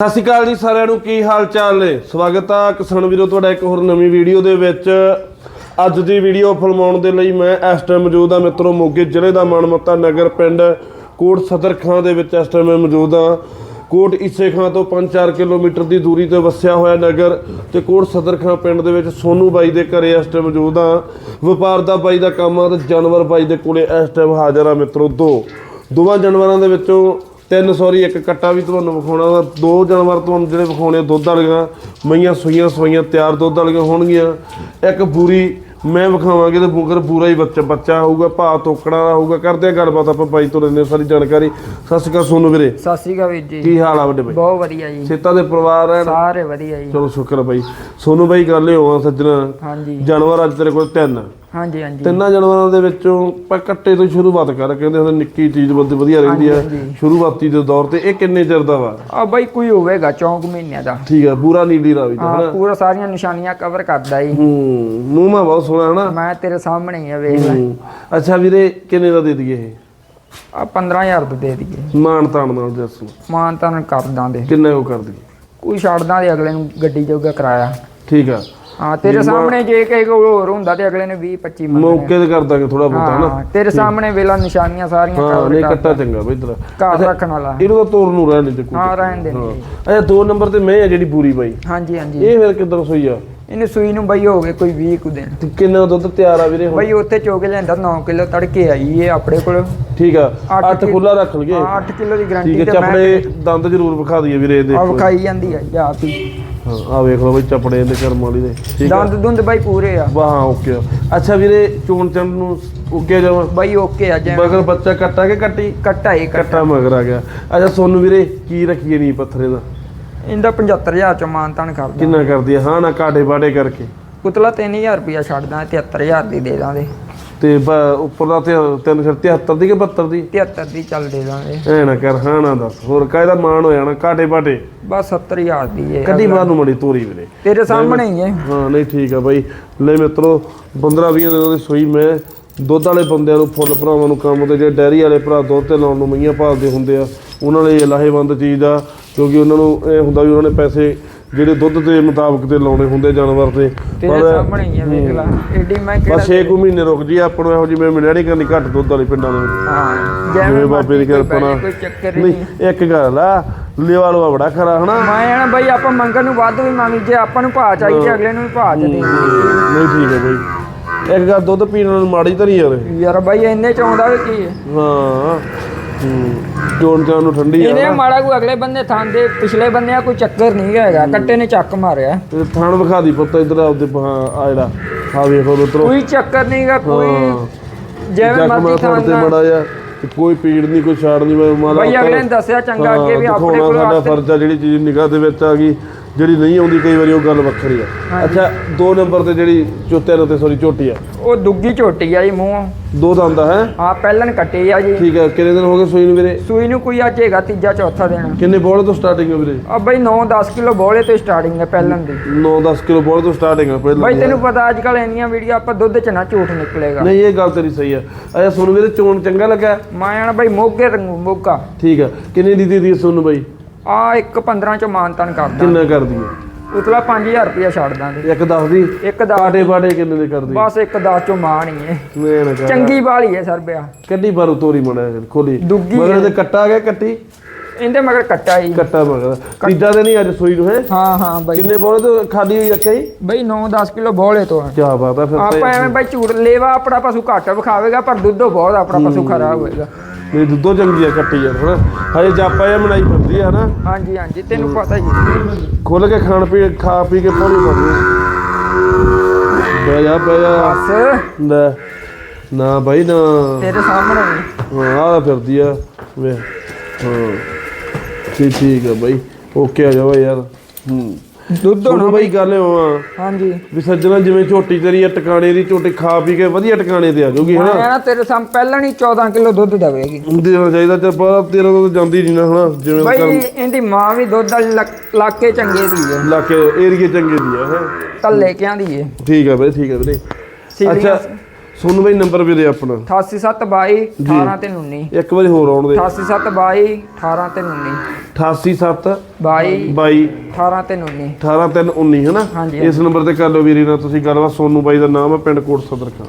ਸਤਿ ਸ਼੍ਰੀ ਅਕਾਲ ਜੀ ਸਾਰਿਆਂ ਨੂੰ, ਕੀ ਹਾਲ ਚਾਲ ਨੇ? ਸਵਾਗਤ ਆ ਕਿਸਾਨ ਵੀਰੋ ਤੁਹਾਡਾ ਇੱਕ ਹੋਰ ਨਵੀਂ ਵੀਡੀਓ ਦੇ ਵਿੱਚ। ਅੱਜ ਦੀ ਵੀਡੀਓ ਫਿਲਮਾਉਣ ਦੇ ਲਈ ਮੈਂ ਇਸ ਟਾਈਮ ਮੌਜੂਦ ਆ ਮਿੱਤਰੋ ਮੋਗੇ ਜ਼ਿਲ੍ਹੇ ਦਾ ਮਨਮੱਤਾ ਨਗਰ ਪਿੰਡ ਕੋਟ ਸਦਰ ਖਾਂ ਦੇ ਵਿੱਚ ਇਸ ਟਾਈਮ ਮੈਂ ਮੌਜੂਦ ਆ। ਕੋਟ ਇਸੇ ਖਾਂ ਤੋਂ 5-4 ਕਿਲੋਮੀਟਰ ਦੀ ਦੂਰੀ ਤੇ ਵਸਿਆ ਹੋਇਆ ਨਗਰ ਤੇ ਕੋਟ ਸਦਰ ਖਾਂ ਪਿੰਡ ਦੇ ਵਿੱਚ ਸੋਨੂ ਬਾਈ ਦੇ ਘਰੇ ਇਸ ਟਾਈਮ ਮੌਜੂਦ ਆ। ਵਪਾਰ ਦਾ ਬਾਈ ਦਾ ਕੰਮ ਆ ਤੇ ਜਾਨਵਰ ਬਾਈ ਦੇ ਕੋਲੇ ਇਸ ਟਾਈਮ ਹਾਜ਼ਰ ਆ ਮਿੱਤਰੋ ਦੋ। ਦੋਵਾਂ ਜਾਨਵਰਾਂ ਦੇ ਵਿੱਚੋਂ ਤਿੰਨ ਸੌਰੀ ਇੱਕ ਕੱਟਾ ਵੀ ਤੁਹਾਨੂੰ ਵਿਖਾਉਣਾ ਵਾ। ਦੋ ਜਾਨਵਰ ਤੁਹਾਨੂੰ ਜਿਹੜੇ ਵਿਖਾਉਣੇ ਦੁੱਧ ਵਾਲੀਆਂ। ਮਈਆਂ ਸੂਈਆਂ ਸੂਈਆਂ ਤਿਆਰ ਦੁੱਧ ਵਾਲੀਆਂ ਹੋਣਗੀਆਂ। ਇੱਕ ਬੂਰੀ ਮੈਂ ਵਿਖਾਵਾਂਗੇ ਤੇ ਬੂਕਰ ਪੂਰਾ ਹੀ ਬੱਚਾ ਬੱਚਾ ਹੋਊਗਾ ਭਾ ਤੋਕੜਾ ਦਾ ਹੋਊਗਾ। ਕਰਦੇ ਆ ਗੱਲਬਾਤ ਆਪਾਂ ਬਾਈ ਤੋਂ ਲੈਂਦੇ ਹਾਂ ਸਾਰੀ ਜਾਣਕਾਰੀ। ਸਤਿ ਸ਼੍ਰੀ ਅਕਾਲ ਸੋਨੂ ਵੀਰੇ। ਸਤਿ ਸ਼੍ਰੀ ਅਕਾਲ ਵੀਰ ਜੀ। ਕੀ ਹਾਲ ਆ ਵੱਡੇ ਬਾਈ? ਬਹੁਤ ਵਧੀਆ ਜੀ। ਸੇਤਾ ਦੇ ਪਰਿਵਾਰ ਐਨ ਸਾਰੇ ਵਧੀਆ ਜੀ। ਚਲੋ ਸ਼ੁਕਰ ਬਾਈ। ਸੋਨੂ ਬਾਈ ਕਰ ਲਿਓ ਆ ਸੱਜਣਾ। ਹਾਂਜੀ। ਜਾਨਵਰ ਅੱਜ ਤੇਰੇ ਕੋਲ ਤਿੰਨ। ਹਾਂਜੀ ਹਾਂਜੀ। ਤਿੰਨਾਂ ਜਾਨਵਰਾਂ ਦੇ ਵਿੱਚੋਂ ਆਪਾਂ ਕੱਟੇ ਤੋਂ ਸ਼ੁਰੂਆਤ ਕਰ ਕਹਿੰਦੇ ਹੁੰਦੇ ਨਿੱਕੀ ਚੀਜ਼ ਬੰਦੇ ਵਧੀਆ ਰਹਿੰਦੀ ਆ। ਸ਼ੁਰੂਆਤੀ ਦੇ ਦੌਰ ਤੇ ਇਹ ਕਿੰਨੇ ਚਿਰ ਦਾ ਵਾ? ਆ ਬਾਈ ਕੋਈ ਹੋਵੇਗਾ ਚੌਂਕ ਮਹੀਨਿਆਂ ਦਾ। ਠੀਕ ਆ ਪੂਰਾ ਨੀਲੀ ਰਾਵੀ ਦਾ ਹਾਂ ਪੂਰਾ ਸਾਰੀਆਂ ਨਿਸ਼ਾਨੀਆਂ ਕਵਰ ਕਰਦਾ ਜੀ ਹੂੰ ਨੂਮਾ ਬਹੁਤ ਸੋਹਣਾ ਹਨਾ? ਮੈਂ ਤੇਰੇ ਸਾਹਮਣੇ ਹੀ ਆ ਵੇਖ ਲੈ। ਅੱਛਾ ਵੀਰੇ ਕਿੰਨੇ ਦਾ ਦੇ ਦਈਏ ਇਹ? ਆ 15000 ਦਾ ਦੇ ਦਈਏ। ਮਾਨ ਤਾਨ ਨਾਲ ਦੱਸੋ। ਮਾਨ ਤਾਂ ਕਰ ਦਾਂਦੇ ਕਿੰਨੇ ਉਹ ਕਰ ਦਈਏ? ਕੋਈ ਛੱਡਦਾਂ ਦੇ ਅਗਲੇ ਨੂੰ ਗੱਡੀ ਜੋਗਾ ਕਰਾਇਆ। ਠੀਕ ਆ। ਹਾਂ ਤੇਰੇ ਸਾਹਮਣੇ ਜੇ ਕਹੇ ਕੋਈ ਹੋਰ ਹੁੰਦਾ ਤੇ ਅਗਲੇ ਨੇ 20 25 ਮੰਗਣੇ। ਮੌਕੇ ਤੇ ਕਰ ਦਾਂਗੇ ਥੋੜਾ ਬਹੁਤਾ ਹਨਾ? ਹਾਂ ਤੇਰੇ ਸਾਹਮਣੇ ਵੇਲਾ ਨਿਸ਼ਾਨੀਆਂ ਸਾਰੀਆਂ ਹਾਂ ਨਹੀਂ ਕੱਟਾ ਚੰਗਾ ਬਈ ਤੇਰਾ। ਘਰ ਰੱਖਣ ਵਾਲਾ। ਇਹਨੂੰ ਤਾਂ ਤੋੜ ਨੂੰ ਰਹਿਣ ਦੇ ਕੋਈ ਹਾਂ ਰਹਿਣ ਦੇ ਅੱਛਾ ਦੋ ਨੰਬਰ ਤੇ ਮੈਂ ਆ ਜਿਹੜੀ ਪੂਰੀ ਬਾਈ। ਹਾਂਜੀ ਹਾਂਜੀ। ਇਹ ਫਿਰ ਕਿੱਦਾਂ ਸੋਈ ਆ? ਇਹਨੇ ਸੂਈ ਨੂੰ ਬਈ ਹੋ ਗਏ ਕੋਈ 20 ਕੁ ਦਿਨ। ਤੇ ਕਿੰਨਾ ਦੁੱਧ ਤਿਆਰ ਆ ਵੀਰੇ ਹੁਣ? ਬਈ ਉੱਥੇ ਚੋਕ ਲੈਂਦਾ 9 ਕਿਲੋ ਤੜਕੇ ਆਈ ਇਹ ਆਪਣੇ ਕੋਲ। ਠੀਕ ਆ ਅੱਠ 8 ਖੁੱਲਾ ਰੱਖ ਲਈਏ। ਹਾਂ 8 ਕਿਲੋ ਦੀ ਗਾਰੰਟੀ ਤੇ ਚਪੜੇ ਦੰਦ ਜ਼ਰੂਰ ਵਿਖਾ ਦਈਏ ਵੀਰੇ ਇਹਦੇ ਆ ਵਿਖਾਈ ਜਾਂਦੀ ਆ ਜਾ ਪੀ ਹਾਂ ਆ ਵੇਖ ਲਓ ਬਈ ਚਪੜੇ ਇਹਦੇ ਕਰਮ ਵਾਲੀ ਦੇ। ਠੀਕ ਆ। ਦੰਦ ਦੁੰਦ ਬਾਈ ਪੂਰੇ ਆ। ਵਾਹ ਓਕੇ ਅੱਛਾ ਵੀਰੇ ਚੋਣ ਚੰਦ ਨੂੰ ਓਕੇ ਜਾਵਾਂ ਬਾਈ ਓਕੇ ਆ ਜਿਵੇਂ ਮਗਰ ਬੱਚਾ ਕੱਟਾ ਕੇ ਕੱਟੀ? ਕੱਟਾ ਹੀ ਕੱਟ। ਕੱਟਾ ਮਗਰ ਆ ਗਿਆ। ਅੱਛਾ ਸੋਨੂੰ ਵੀਰੇ ਕੀ ਰੱਖੀਏ ਨਹੀਂ ਪੱਥਰੇ ਦਾ? ਇਹਦਾ 75000 ਚ ਮਾਨਤਾਨ ਕਰਦਾ ਕਿੰਨਾ ਕਰਦੀ ਆ? ਹਾਂ ਨਾ ਕਾਟੇ ਬਾਟੇ ਕਰਕੇ। ਪੁਤਲਾ 3000 ਰੁਪਿਆ ਛੱਡਦਾ 73000 ਦੀ ਦੇ ਦਾਂਗੇ। ਤੇ ਬ- ਉੱਪਰ ਦਾ ਤੇ ਤਿੰਨ ਫਿਰ 73 ਦੀ ਕਿ 72 ਦੀ? 73 ਦੀ ਚੱਲ ਦੇ ਦਾਂਗੇ। ਐ ਨਾ ਕਰ ਹਾਂ ਨਾ ਦੱਸ ਹੋਰ ਕਾਇਦਾ ਮਾਣ ਹੋ ਜਾਣਾ ਕਾਟੇ ਬਾਟੇ ਬਸ 70000 ਦੀ ਹੈ ਕੱਢੀ ਬਾਹਰ ਨੂੰ ਮੜੀ ਤੋਰੀ ਵੀਰੇ। ਤੇਰੇ ਸਾਹਮਣੇ ਹੀ ਹੈ ਹਾਂ ਨਹੀਂ ਠੀਕ ਆ ਬਾਈ। ਲੈ ਮਿੱਤਰੋ 15 20 ਦਿਨਾਂ ਦੀ ਸੂਈ ਮੈਂ। ਦੁੱਧ ਵਾਲੇ ਬੰਦਿਆਂ ਨੂੰ ਫੁੱਲ ਭਰਾਵਾਂ ਨੂੰ ਕੰਮ ਤੇ ਜਿਹੜੇ ਡੈਰੀ ਵਾਲੇ ਭਰਾ ਦੁੱਧ ਤੇ ਲਾਉਣ ਨੂੰ ਮਈਆਂ ਭਾਲਦੇ ਹੁੰਦੇ ਆ ਉਹਨਾਂ ਲਈ ਇਹ ਲਾਹੇਵੰਦ ਚੀਜ਼ ਆ ਕਿਉਂਕਿ ਉਹਨਾਂ ਨੂੰ ਇਹ ਹੁੰਦਾ ਵੀ ਉਹਨਾਂ ਨੇ ਪੈਸੇ ਜਿਹੜੇ ਦੁੱਧ ਦੇ ਮੁਤਾਬਕ ਤੇ ਲਾਉਣੇ ਹੁੰਦੇ ਜਾਨਵਰ ਤੇ ਤੇਰੇ ਸਾਹਮਣੇ ਹੀ ਹੈ ਵੇਖ ਲੈ। ਏਡੀ ਮੈਂ ਕਿਹੜਾ ਬਸ 6 ਕੁ ਮਹੀਨੇ ਰੁਕ ਜੀ ਆਪਾਂ ਨੂੰ ਇਹੋ ਜਿਹੀ ਮੈਂ ਮਿਲਿਆ ਨਹੀਂ ਕਰਨੀ ਘੱਟ ਦੁੱਧ ਵਾਲੇ ਪਿੰਡਾਂ ਦੇ ਵਿੱਚ ਹਾਂ ਜਿਵੇਂ ਬਾਬੇ ਦੀ ਮਰਜ਼ੀ ਕੋਈ ਕਿਰਪਾ ਨਾਲ। ਕੋਈ ਚੱਕਰ ਹੀ ਨਹੀਂ ਨਹੀਂ। ਇੱਕ ਗੱਲ ਆ ਲੇਵਾ ਲਵਾ ਬੜਾ ਖਰਾ ਹਨਾ? ਮੈਂ ਆਣਾ ਬਈ ਆਪਾਂ ਮੰਗਣ ਨੂੰ ਵੱਧ ਵੀ ਮੰਗ ਜੇ ਆਪਾਂ ਨੂੰ ਭਾਅ ਚਾਹੀਦੇ ਅਗਲੇ ਨੂੰ ਵੀ ਭਾਅ ਚ ਦੇ ਨਹੀਂ ਠੀਕ ਹੈ ਬਾਈ। ਇੱਕ ਗੱਲ ਦੁੱਧ ਪੀਣ ਨਾਲ ਮਾੜੀ ਤਾਂ ਨਹੀਂ ਯਾਰ। ਯਾਰ ਬਾਈ ਇੰਨੇ ਚ ਆਉਂਦਾ ਵੀ ਕੀ? ਹੂੰ। ਜੋਨ ਤੇ ਉਹਨੂੰ ਠੰਡੀ ਆ ਇਹਨੇ ਮਾੜਾ ਕੋਈ ਅਗਲੇ ਬੰਦੇ ਥਾਂ ਦੇ ਪਿਛਲੇ ਬੰਦੇ ਆ ਕੋਈ ਚੱਕਰ ਨਹੀਂ ਹੈਗਾ। ਕੱਟੇ ਨੇ ਚੱਕ ਮਾਰਿਆ। ਤੇ ਥਾਣ ਵਿਖਾ ਦੀ ਪੁੱਤ ਇਧਰ ਬਾਹਾਂ ਆ ਜਿਹੜਾ ਆ ਵੇਖੋ ਮਿੱਤਰੋ ਕੋਈ ਚੱਕਰ ਨਹੀਂਗਾ ਕੋਈ ਜਿਵੇਂ ਮਰਜ਼ੀ ਥਾਂ ਤੇ ਜਾ ਤੇ ਕੋਈ ਪੀੜ ਨਹੀਂ ਕੋਈ ਛਾੜ ਨਹੀਂ ਮੈਂ ਮਾਲਾ ਬਈ ਅਗਲੇ ਨੇ ਦੱਸਿਆ ਚੰਗਾ ਅੱਗੇ ਵੀ ਆਪਣੇ ਕੋਲ ਸਾਡਾ ਫਰਜ਼ ਆ ਜਿਹੜੀ ਚੀਜ਼ ਨਿਗਾਹ ਦੇ ਵਿੱਚ ਆ ਗਈ ਜਿਹੜੀ ਨਹੀਂ ਆਉਂਦੀ ਕਈ ਵਾਰੀ ਉਹ ਗੱਲ ਵੱਖਰੀ ਆ। ਅੱਛਾ ਦੋ ਨੰਬਰ ਤੇ ਜਿਹੜੀ ਚੌਥੇ ਤੇ ਸੌਰੀ ਝੋਟੀ ਆ। ਉਹ ਦੁੱਗੀ ਝੋਟੀ ਆ ਜੀ ਮੂੰਹ। ਦੋ ਦੰਦ ਹੈ? ਹਾਂ ਪਹਿਲਨ ਕੱਟੀ ਆ ਜੀ। ਠੀਕ ਹੈ ਕਿੰਨੇ ਦਿਨ ਹੋ ਗਏ ਸੂਈ ਨੂੰ ਵੀਰੇ? ਸੂਈ ਨੂੰ ਕੋਈ ਅੱਜ ਹੈਗਾ ਤੀਜਾ ਚੌਥਾ ਦਿਨ। ਕਿੰਨੇ ਬੋਲ ਤੋਂ ਸਟਾਰਟਿੰਗ ਹੈ ਵੀਰੇ? ਆ ਬਈ 9-10 ਕਿਲੋ ਬੋਲੇ ਤੋਂ ਸਟਾਰਟਿੰਗ ਹੈ ਪਹਿਲਨ ਦੀ। 9-10 ਕਿਲੋ ਬੋਲ ਤੋਂ ਸਟਾਰਟਿੰਗ ਹੈ ਪਹਿਲਾਂ ਬਈ ਤੈਨੂੰ ਪਤਾ ਅੱਜ ਕੱਲ ਇੰਨੀਆਂ ਵੀਡੀਓ ਆਪਾਂ ਦੁੱਧ ਚ ਨਾ ਝੂਠ ਨਿਕਲੇਗਾ। ਨਹੀਂ ਇਹ ਗੱਲ ਤੇਰੀ ਸਹੀ ਆ। ਅੱਛਾ ਸੋਨੂੰ ਵੀਰੇ ਚੋਣ ਚੰਗਾ ਲੱਗਾ? ਮੈਂ ਆਣਾ ਬਈ ਮੋਗੇ ਰੰਗੂ ਮੋਗਾ। ਠੀਕ ਆ। ਕਿੰਨੇ ਦੀ ਦੇ ਸੋਨੂੰ ਬਾਈ? ਆ ਇੱਕ 15 ਚ ਮਾਨਤਨ ਕਰਦਾ। ਕਿੰਨਾ ਕਰਦੀ ਹੈ ਉਤਲਾ 5000 ਰੁਪਇਆ ਛੱਡ ਦਾਂਗੇ। ਇੱਕ ਦੱਸ ਦੀ? ਇੱਕ ਦਾ ਕਾਟੇ ਬਾਟੇ ਕਿੰਨੇ ਦੇ ਕਰਦੀ ਬਸ ਇੱਕ 10 ਚੋਂ ਮਾਣ ਹੀ ਹੈ। ਮੈਂ ਨਾ ਕਰ ਚੰਗੀ ਬਾਲੀ ਹੈ ਸਰ ਬਿਆ। ਕੱਢੀ ਬਾਰੂ ਤੋਰੀ ਮਣਾ ਖੋਲੀ। ਦੁੱਗੀ ਮਗਰ ਤੇ ਕੱਟਾ ਗਿਆ ਕੱਟੀ? ਇਹਦੇ ਮਗਰ ਕੱਟਾ ਹੀ। ਕੱਟਾ ਮਗਰ। ਤੀਜਾ ਤੇ ਨਹੀਂ ਅੱਜ ਸੂਈ ਨੂੰ ਹੈ? ਹਾਂ ਹਾਂ ਬਾਈ। ਕਿੰਨੇ ਬੋਲੇ ਤੋਂ ਖਾਲੀ ਹੋਈ ਜੀ? ਬਈ 9-10 ਕਿਲੋ ਬੋਲੇ ਤੋਂ ਆ। ਕੀ ਬਾਤ ਆ ਫਿਰ ਆਪਾਂ ਐਵੇਂ ਬਾਈ ਝੂਠ ਲੇਵਾ ਆਪਣਾ ਪਸ਼ੂ ਘੱਟ ਵਿਖਾਵੇਗਾ ਪਰ ਦੁੱਧੋ ਬਹੁਤ ਆਪਣਾ ਪਸ਼ੂ ਖਰਾਬ ਹੋਏਗਾ। ਨਹੀਂ ਦੁੱਧੋ ਚੰਗੀ ਆ ਕੱਟੀ ਯਾਰ ਹਨਾ? ਹਜੇ ਜਾਪਾ ਜਿਹਾ ਮਨਾਈ ਫਿਰਦੀ ਆ ਹਨਾ? ਹਾਂਜੀ ਹਾਂਜੀ ਤੈਨੂੰ ਪਤਾ ਹੀ ਹੈ। ਖੁੱਲ ਕੇ ਖਾਣ ਪੀ ਖਾ ਪੀ ਕੇ ਪੌੜੀ ਪਾਉਂਦੀ ਬਹਿ ਜਾ ਬਹਿ ਜਾ। ਬਸ। ਲੈ ਨਾ ਬਾਈ ਨਾ। ਤੇਰੇ ਸਾਹਮਣੇ। ਹੀ। ਆ ਫਿਰਦੀ ਆ। ਵੇ ਹਾਂ। ਠੀਕ ਠੀਕ ਆ ਬਾਈ। ਓਕੇ ਆ ਜਾਵਾ ਯਾਰ। ਹੂੰ। ਦੁੱਧ ਹੁਣ ਬਾਈ ਗੱਲ ਹੋਆ ਹਾਂਜੀ। ਵੀ ਸੱਜਣਾ ਜਿਵੇਂ ਝੋਟੀ ਤੇਰੀ ਆ ਟਿਕਾਣੇ ਦੀ ਝੋਟੀ ਖਾ ਪੀ ਕੇ ਵਧੀਆ ਟਿਕਾਣੇ ਤੇ ਆ ਜਾਊਗੀ ਮੈਂ ਹਨਾ? ਨਾ ਤੇਰੇ ਸਾਹਮ ਪਹਿਲਾਂ ਨਹੀਂ 14 ਕਿਲੋ ਦੁੱਧ ਦੇਵੇਗੀ। ਦੇਣਾ ਚਾਹੀਦਾ ਤੇ ਪਰ ਤੇਰਾ ਤਾਂ ਜਾਂਦੀ ਨਹੀਂ ਨਾ ਹਨਾ? ਜਿਵੇਂ ਬਈ ਇਹਦੀ ਮਾਂ ਵੀ ਦੁੱਧ ਵਾਲੀ ਲੱਕ- ਲਾਕੇ ਚੰਗੇ ਦੀ ਹੈ। ਇਲਾਕੇ ਏਰੀਏ ਚੰਗੇ ਦੀ ਆ ਹੈ? ਕੱਲੇ ਕਿਆਂ ਦੀ ਹੈ। ਠੀਕ ਆ ਬਈ ਠੀਕ ਆ ਵੀਰੇ। ਅੱਛਾ ਸੋਨੂੰ ਬਾਈ ਨੰਬਰ ਵੀ ਦੇ ਆਪਣਾ 8722 18 ਤੇ 19 ਇੱਕ ਵਾਰੀ ਹੋਰ ਆਉਣ ਦੇ। 8722 18 ਤੇ 19 887 22 22 18 ਤੇ 19 18319 ਹੈ ਨਾ ਹਾਂਜੀ, ਇਸ ਨੰਬਰ ਤੇ ਕਰ ਲਓ ਵੀਰੇ ਨਾਲ ਤੁਸੀਂ ਗੱਲਬਾਤ। ਸੋਨੂ ਬਾਈ ਦਾ ਨਾਮ ਹੈ ਪਿੰਡ ਕੋਟ ਸਦਰ ਖਾਂ।